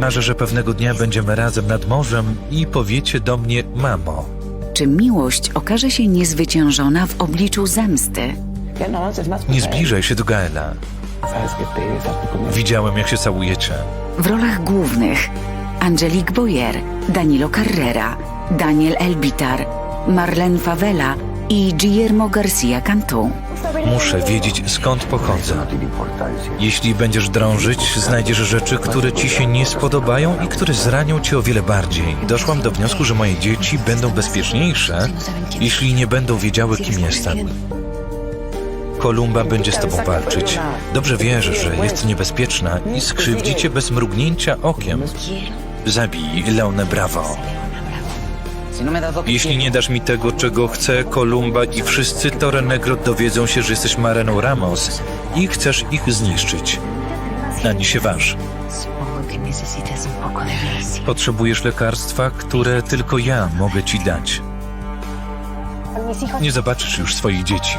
Marzę, że pewnego dnia będziemy razem nad morzem i powiecie do mnie mamo. Czy miłość okaże się niezwyciężona w obliczu zemsty? Nie zbliżaj się do Gaela. Widziałem, jak się całujecie. W rolach głównych Angelique Boyer, Danilo Carrera, Daniel Elbitar, Marlene Favela i Guillermo Garcia Cantu. Muszę wiedzieć, skąd pochodzę. Jeśli będziesz drążyć, znajdziesz rzeczy, które ci się nie spodobają i które zranią cię o wiele bardziej. Doszłam do wniosku, że moje dzieci będą bezpieczniejsze, jeśli nie będą wiedziały, kim jestem. Kolumba będzie z tobą walczyć. Dobrze wierzę, że jest niebezpieczna i skrzywdzi cię bez mrugnięcia okiem. Zabij Leone Bravo. Jeśli nie dasz mi tego, czego chce Kolumba i wszyscy Torre Negro dowiedzą się, że jesteś Mareną Ramos i chcesz ich zniszczyć. Na nie się waż. Potrzebujesz lekarstwa, które tylko ja mogę ci dać. Nie zobaczysz już swoich dzieci.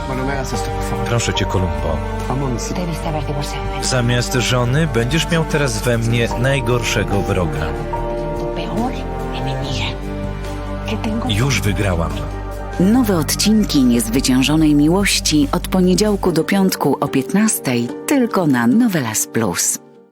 Proszę cię, Kolumbo. Zamiast żony będziesz miał teraz we mnie najgorszego wroga. Już wygrałam. Nowe odcinki Niezwyciężonej Miłości od poniedziałku do piątku o 15 tylko na Novelas Plus.